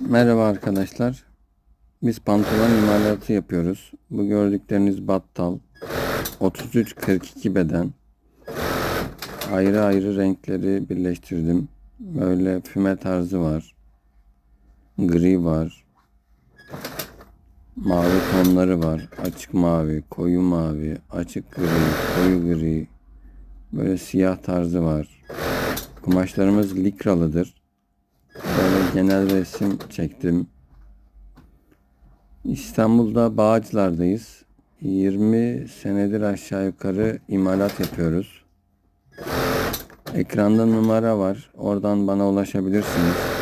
Merhaba arkadaşlar. Biz pantolon imalatı yapıyoruz. Bu gördükleriniz battal. 33-42 beden. Ayrı ayrı renkleri birleştirdim. Böyle füme tarzı var. Gri var. Mavi tonları var. Açık mavi, koyu mavi, açık gri, koyu gri. Böyle siyah tarzı var. Kumaşlarımız likralıdır. Böyle genel resim çektim. İstanbul'da Bağcılar'dayız. 20 senedir aşağı yukarı imalat yapıyoruz. Ekranda numara var. Oradan bana ulaşabilirsiniz.